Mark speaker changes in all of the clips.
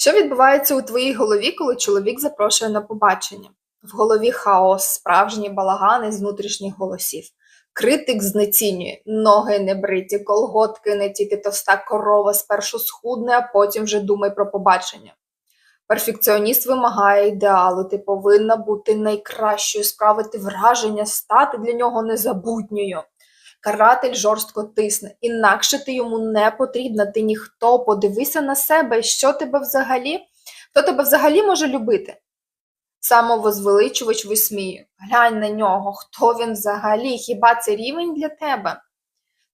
Speaker 1: Що відбувається у твоїй голові, коли чоловік запрошує на побачення? В голові хаос, справжній балаган із внутрішніх голосів. Критик знецінює, ноги не бриті, колготки не ті, товста корова спершу схудне, а потім вже думай про побачення. Перфекціоніст вимагає ідеалу, ти повинна бути найкращою, справити враження, стати для нього незабутньою. Каратель жорстко тисне, інакше ти йому не потрібна, ти ніхто. Подивися на себе, що тебе взагалі, хто тебе взагалі може любити. Самовозвеличувач висміює. Глянь на нього, хто він взагалі, хіба це рівень для тебе?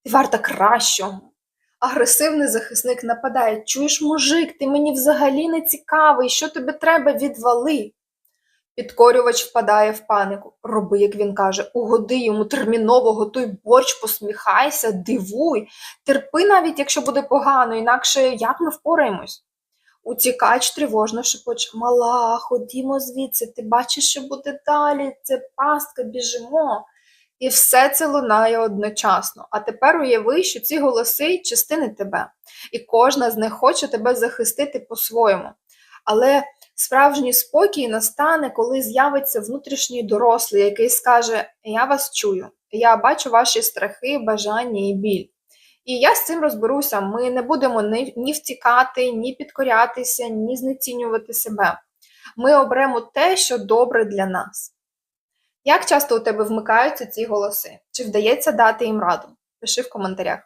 Speaker 1: Ти варта кращого. Агресивний захисник нападає. Чуєш, мужик, ти мені взагалі не цікавий, що тобі треба, відвали. Підкорювач впадає в панику. Роби, як він каже, угоди йому терміново, готуй борщ, посміхайся, дивуй, терпи навіть, якщо буде погано, інакше як ми впораємось? Утікач тривожно шепоче. Мала, ходімо звідси, ти бачиш, що буде далі, це пастка, біжимо. І все це лунає одночасно. А тепер уяви, що ці голоси частини тебе, і кожна з них хоче тебе захистити по-своєму. Але справжній спокій настане, коли з'явиться внутрішній дорослий, який скаже: Я вас чую, я бачу ваші страхи, бажання і біль. І я з цим розберуся. Ми не будемо ні, втікати, ні підкорятися, ні знецінювати себе. Ми оберемо те, що добре для нас. Як часто у тебе вмикаються ці голоси? Чи вдається дати їм раду? Пиши в коментарях.